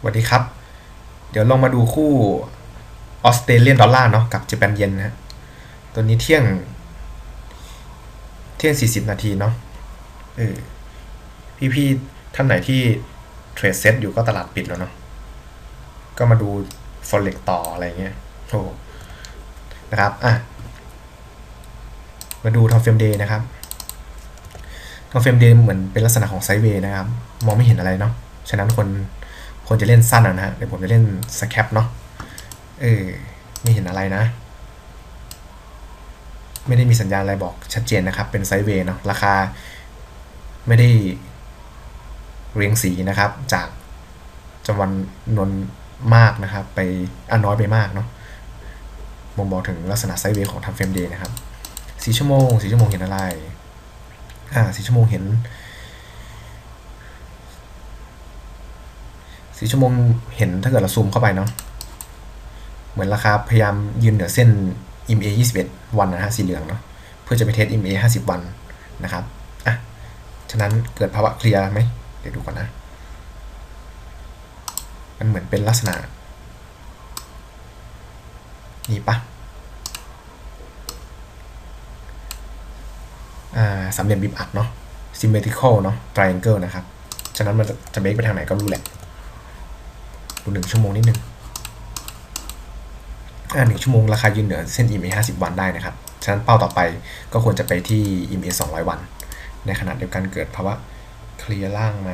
สวัสดีครับ เดี๋ยวลองมาดูคู่ออสเตรเลียนดอลลาร์เนาะกับเจแปนเยนนะฮะตัวนี้เที่ยง เที่ยง 40 นาทีเนาะเออพี่ๆท่านไหนที่เทรดเซ็ตอยู่ก็ตลาดปิดแล้วเนาะก็มาดูฟอเร็กต่ออะไรเงี้ยโอ้นะครับ อะ มาดูทอมเฟรมเดย์นะครับทอมเฟรมเดย์เหมือนเป็นลักษณะของไซเวย์นะครับ มองไม่เห็นอะไรเนาะฉะนั้นคน คนจะเล่นสั้นอะนะฮะเดี๋ยวผมจะเล่นสแคปเนาะเออไม่เห็นอะไรนะ ไม่ได้มีสัญญาณอะไรบอกชัดเจนนะครับ เป็นไซด์เวย์เนาะราคาไม่ได้เรียงสีนะครับ จากจำนวนนวนมากนะครับ ไปอันน้อยไปมากเนาะบ่งบอกถึงลักษณะไซด์เวย์ของทำเฟรมเดย์นะครับสี่ชั่วโมงสี่ชั่วโมงเห็นอะไรอ่าสี่ชั่วโมงเห็น สี่ชั่วโมงเห็นถ้าเกิดเราซูมเข้าไปเนาะเหมือนราคาพยายามยืนเหนือเส้น EMA 21 วันนะฮะสีเหลืองเนาะเพื่อจะไปเทส EMA 50 วันนะครับอะฉะนั้นเกิดภาวะเคลียร์ไหมเดี๋ยวดูก่อนนะ มันเหมือนเป็นลักษณะนี่ปะอ่าสามเหลี่ยมบีบอัดเนาะ symmetrical เนาะ triangle นะครับ ฉะนั้นมันจะจะเบรกไปทางไหนก็รู้แหละูหนึ่งชั่วโมงนิดนึงอ่าหนึ่งชั่วโมงราคายืนเหนือเส้น EMA 50 วันได้นะครับ ฉะนั้นเป้าต่อไปก็ควรจะไปที่ EMA 200 วัน ในขณะเดียวกันเกิดภาวะเคลียร์ล่างไหม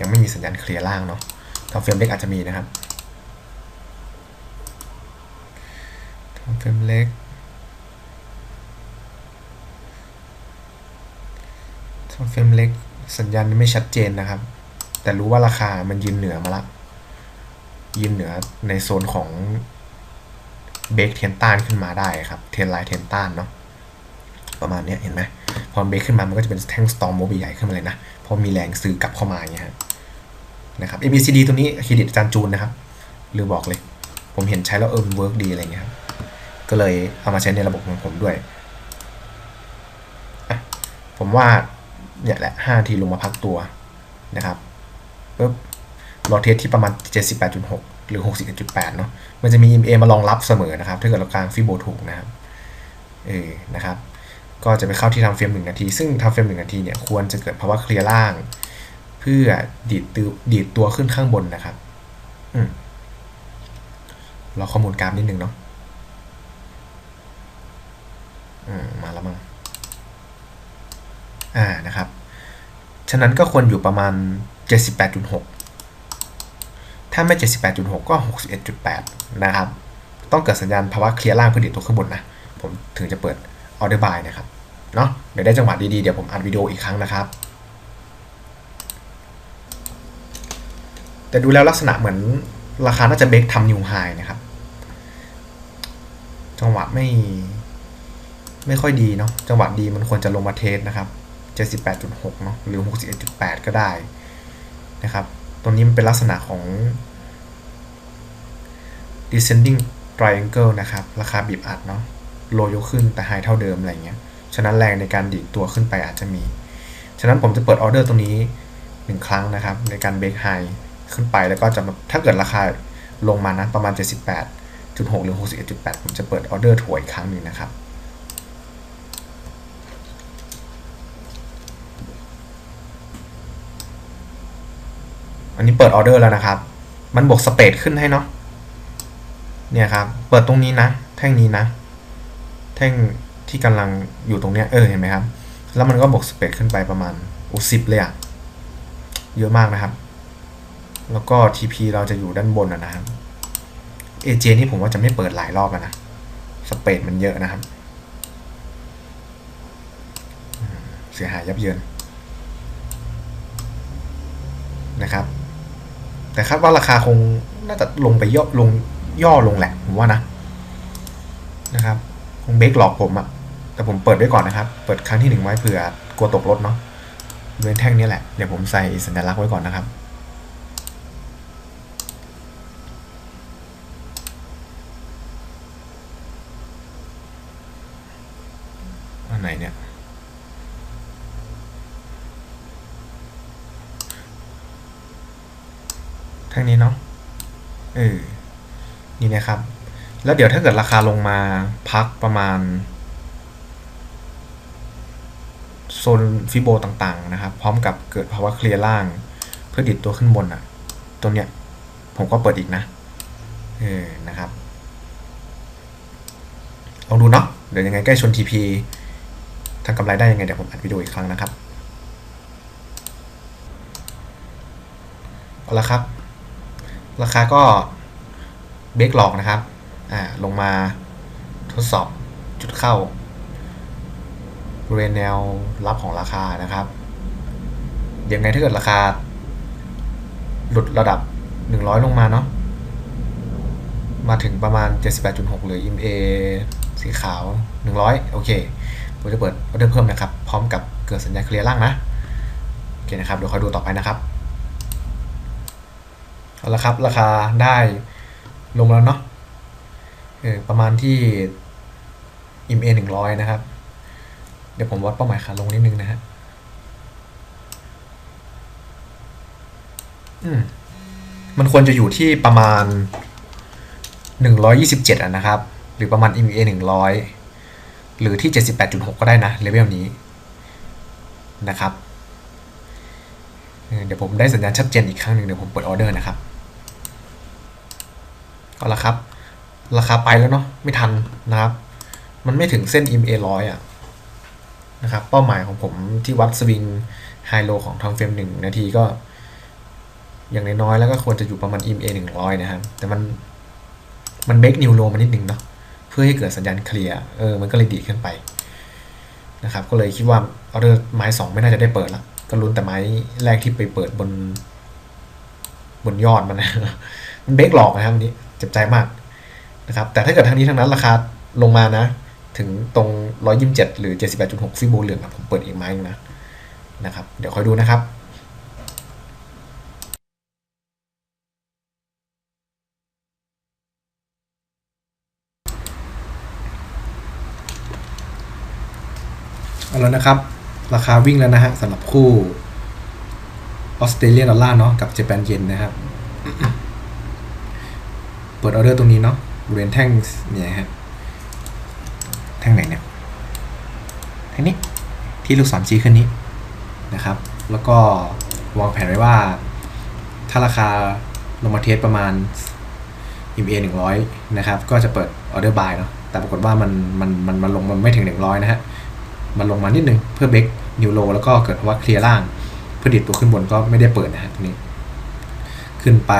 ยังไม่มีสัญญาณเคลียร์ล่างเนาะทางเฟรมเล็กอาจจะมีนะครับทางเฟรมเล็กทางเฟรมเล็กสัญญาณไม่ชัดเจนนะครับ แต่รู้ว่าราคามันยืนเหนือมาละ ยืนเหนือในโซนของเบรกเทนต้านขึ้นมาได้ครับ เทนไลน์เทนต้านเนาะประมาณนี้เห็นไหมพอเบรกขึ้นมามันก็จะเป็นแท่งสตอมโมบิใหญ่ขึ้นมาเลยนะพอมีแรงซื้อกลับเข้ามาอย่างเงี้ยนะครับ ABCD ตัวนี้เครดิตอาจารย์จูนนะครับหรือบอกเลย ผมเห็นใช้แล้วเออเวิร์กดีอะไรเงี้ยครับก็เลยเอามาใช้ในระบบของผมด้วยผมว่าเนี่ยแหละ5ทีลงมาพักตัวนะครับ ปุ๊บรอเทสที่ประมาณ 78.6 หรือ 61.8 เนาะมันจะมี EMA มารองรับเสมอนะครับ ถ้าเกิดเรากลางฟิโบถูกนะครับเออนะครับ ก็จะไปเข้าที่ทำเฟรมหนึ่งนาที ซึ่งทำเฟรมหนึ่งนาทีเนี่ยควรจะเกิดภาวะเคลียร์ล่าง เพื่อดีดตัวดีดตัวขึ้นข้างบนนะครับอืมเราข้อมูลกราฟนิดนึงเนาะอืมมาแล้วมั้งอ่านะครับ ฉะนั้นก็ควรอยู่ประมาณ 78.6 ถ้าไม่ 78.6 ก็ 61.8 นะครับ ต้องเกิดสัญญาณภาวะเคลียร์ล่างเพื่อดีดตัวขึ้นบนนะ ผมถึงจะเปิด order buy นะครับ เนาะเดี๋ยวได้จังหวะดีๆ เดี๋ยวผมอัดวิดีโออีกครั้งนะครับ แต่ดูแล้วลักษณะเหมือนราคาน่าจะเบรกทำนิวไฮนะครับ จังหวะไม่ไม่ค่อยดีเนาะ จังหวะดีมันควรจะลงมาเทสนะครับ78.6 เนาะหรือ 61.8 ก็ได้ นะครับ ตรงนี้มันเป็นลักษณะของ descending triangle นะครับ ราคาบีบอัดเนาะโลยกขึ้นแต่ไฮเท่าเดิมอะไรเงี้ย ฉะนั้นแรงในการดีดตัวขึ้นไปอาจจะมี ฉะนั้นผมจะเปิดออเดอร์ตรงนี้ 1 ครั้งนะครับ ในการเบรกไฮขึ้นไปแล้วก็จะมาถ้าเกิดราคาลงมานะประมาณ 78.6 หรือ 61.8 ผมจะเปิดออเดอร์ถวยอีกครั้งหนึ่งนะครับ อันนี้เปิดออเดอร์แล้วนะครับ มันบวกสเปดขึ้นให้เนาะ เนี่ยครับ เปิดตรงนี้นะ แท่งนี้นะ แท่งที่กำลังอยู่ตรงเนี้ย เออ เห็นไหมครับ แล้วมันก็บวกสเปดขึ้นไปประมาณอุสิบเลยอะเยอะมากนะครับ แล้วก็ TP เราจะอยู่ด้านบนนะครับ AJ นี่ผมว่าจะไม่เปิดหลายรอบนะ สเปดมันเยอะนะครับ เสียหายยับเยินนะครับ แต่คาดว่าราคาคงน่าจะลงไปย่อลงย่อลงแหละผมว่านะนะครับคงเบรกหลอกผมอะแต่ผมเปิดไว้ก่อนนะครับ เปิดครั้งที่หนึ่งไว้เผื่อกลัวตกรถเนาะเว้นแท่งนี้แหละ เดี๋ยวผมใส่สัญลักษณ์ไว้ก่อนนะครับ อันไหนเนี่ย ทั้งนี้เนาะเออนี่นะครับ แล้วเดี๋ยวถ้าเกิดราคาลงมาพักประมาณโซนฟิโบต่างๆนะครับ พร้อมกับเกิดภาวะเคลียร์ล่าง เพื่อดิดตัวขึ้นบนอะ่ะตรงเนี้ยผมก็เปิดอีกนะเออนะครับลองดูเนาะเดี๋ยวยังไงใกล้ชน TP ทำกำไรได้ยังไงเดี๋ยวผมอัดวิดีโออีกครั้งนะครับเอาละครับ ราคาก็เบรกหลอกนะครับ อ่า ลงมาทดสอบจุดเข้าบริเวณแนวรับของราคานะครับยังไงถ้าเกิดราคา หลุดระดับ 100 ลงมาเนาะ มาถึงประมาณ 78.6 หรือ EMA สีขาว 100 โอเคผมจะเปิดออเดอร์เพิ่มนะครับ พร้อมกับเกิดสัญญาณเคลียร์ล่างนะ โอเคนะครับ เดี๋ยวคอยดูต่อไปนะครับ เอาละครับราคาได้ลงแล้วเนาะเออประมาณที่ EMA 100นะครับ เดี๋ยวผมวัดเป้าหมายขาลงนิดนึงนะฮะอืมมันควรจะอยู่ที่ประมาณ 127อะนะครับ หรือประมาณ EMA 100 หรือที่ 78.6 ก็ได้นะเลเวลนี้นะครับ เดี๋ยวผมได้สัญญาณชัดเจนอีกครั้งหนึ่งเดี๋ยวผมเปิดออเดอร์นะครับ เอาละครับ ราคาไปแล้วเนาะไม่ทันนะครับ มันไม่ถึงเส้น EMA 100อะนะครับ เป้าหมายของผมที่วัดสวิงไฮโลของทองเฟรมหนึ่งนาทีก็ อย่างน้อยๆแล้วก็ควรจะอยู่ประมาณ EMA 100นะครับ แต่มันมันเบรกนิวโลมานิดนึงเนาะเพื่อให้เกิดสัญญาณเคลียร์เออมันก็เลยดีขึ้นไปนะครับก็เลยคิดว่าออเดอร์ไม้สองไม่น่าจะได้เปิดละก็ลุ้นแต่ไม้แรกที่ไปเปิดบน บนยอดมันนะมันเบรกหลอกนะครับวันนี้ จ็บใจมากนะครับแต่ถ้าเกิดทางนี้ทางนั้นราคาลงมานะ ถึงตรง 127 หรือ 78.6 ฟิโบเหลืองอะผมเปิดอีกไม้นึงนะนะครับ เดี๋ยวคอยดูนะครับเอาแล้วนะครับ ราคาวิ่งแล้วนะฮะสำหรับคู่ออสเตรเลียดอลลาร์เนาะกับเจแปนเยนนะครับ ปิดออเดอร์ตรงนี้เนาะบริเวณแท่งเนี่ยฮะแท่งไหนเนี่ยแท่งนี้ที่ลูกศรชี้ขึ้นนี้นะครับ แล้วก็วางแผนไว้ว่า ถ้าราคาลงมาเทสประมาณ EMA 100 นะครับ ก็จะเปิดออเดอร์บายเนาะแต่ปรากฏว่ามันมันมันมันลงมันไม่ถึง 100 นะฮะ มันลงมานิดนึงเพื่อเบรกนิวโลแล้วก็เกิดภาเคลียร์ล่าง เพื่อดิดตัวขึ้นบนก็ไม่ได้เปิดนะฮะตรงนี้ ขึ้นไป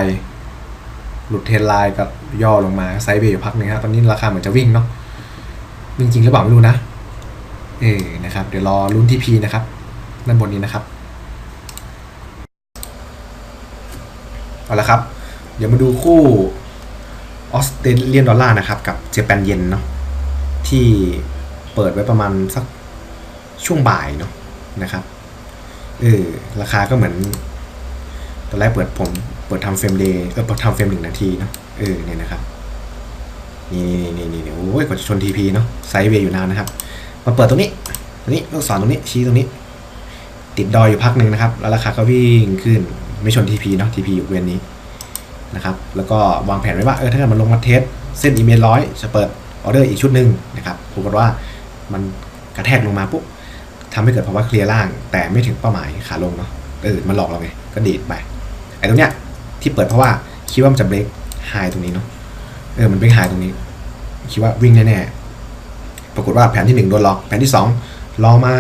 หลุดเทรนไลน์กับย่อลงมาไซด์เวย์อยู่พักหนึงฮะตอนนี้ราคาเหมือนจะวิ่งเนาะวิ่งจริงหรือเปล่าไม่รู้นะเออนะครับ เดี๋ยวรอลุ้นทีพีนะครับด้านบนนี้นะครับเอาละครับ เดี๋ยวมาดูคู่ออสเตรเลียนดอลลาร์นะครับ กับเจแปนเยนเนาะที่เปิดไว้ประมาณสักช่วงบ่ายเนาะนะครับเออราคาก็เหมือนตอนแรกเปิดผม เปิดทำเฟรมเดย์เออเปิดทำเฟรมหนึ่งนาทีเนาะเออเนี่ยนะครับนี่นี่นี่นี่โอ้ยกว่าจะชนทีพีเนาะไซด์เวย์อยู่นานนะครับ มาเปิดตรงนี้ตรงนี้ลูกศรตรงนี้ชี้ตรงนี้ ติดดอยอยู่พักหนึ่งนะครับ แล้วราคาก็วิ่งขึ้นไม่ชนทีพีเนาะทีพีอยู่บริเวนนี้นะครับแล้วก็วางแผนไว้ว่าเออถ้าเกิดมันลงมาเทสเส้นอีเมลร้อยจะเปิดออเดอร์อีกชุดหนึ่งนะครับปรากฏว่ามันกระแทกลงมาปุ๊บทำให้เกิดภาวะเคลียร์ล่าง แต่ไม่ถึงเป้าหมายขาลงเนาะเออมันหลอกเราไงก็ดีดไปไอ้ตรงเนี้ย ที่เปิดเพราะว่าคิดว่ามันจะเบรกไฮตรงนี้เนาะเออมันเบรกไฮตรงนี้ คิดว่าวิ่งแน่ๆปรากฏว่าแผนที่ 1 โดนล็อกแผนที่ 2 ลองมา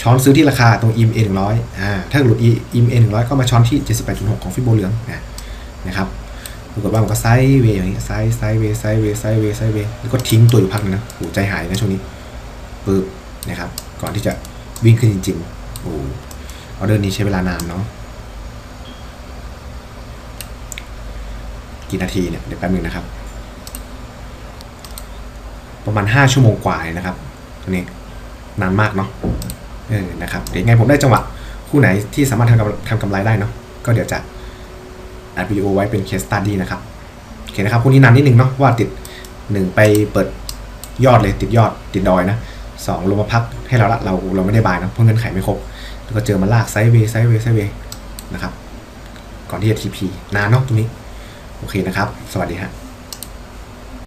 ช้อนซื้อที่ราคาตรง EMA 100อ่าถ้าหลุด EMA 100 ก็มาช้อนที่ 78.6 ของฟิโบเหลืองนะครับปรากฏว่ามันก็ไซด์เวย์อย่างนี้ไซด์ไซด์เวย์ไซด์เวย์ไซด์เวย์ไซด์เวย์แล้วก็ทิ้งตัวอยู่พักนึงนะโหใจหายนะช่วงนี้ปึ๊บนะครับ ก่อนที่จะวิ่งขึ้นจริงๆโอ้ออเดอร์นี้ใช้เวลานานเนาะ กี่นาทีเนี่ยเดี๋ยวแป๊บนึงนะครับ ประมาณ 5 ชั่วโมงกว่าเลยนะครับตัวนี้นานมากเนาะเออนะครับเดี๋ยวยังไงผมได้จังหวะคู่ไหนที่สามารถทำกำทำกำไรได้เนาะก็เดี๋ยวจะอัดวิดีโอไว้เป็นเคสตัดดี้นะครับโอเคนะครับคู่นี้นานนิดนึงเนาะว่าติด 1 ไปเปิดยอดเลยติดยอดติดดอยนะสองลงมาพักให้เราละเราเราไม่ได้บายเนาะเพราะเงินไขไม่ครบ แล้วก็เจอมาลากไซด์เวย์ไซด์เวย์ไซด์เวย์นะครับ ก่อนที่จะ TP นานเนอกตรงนี้ โอเคนะครับ สวัสดีฮะ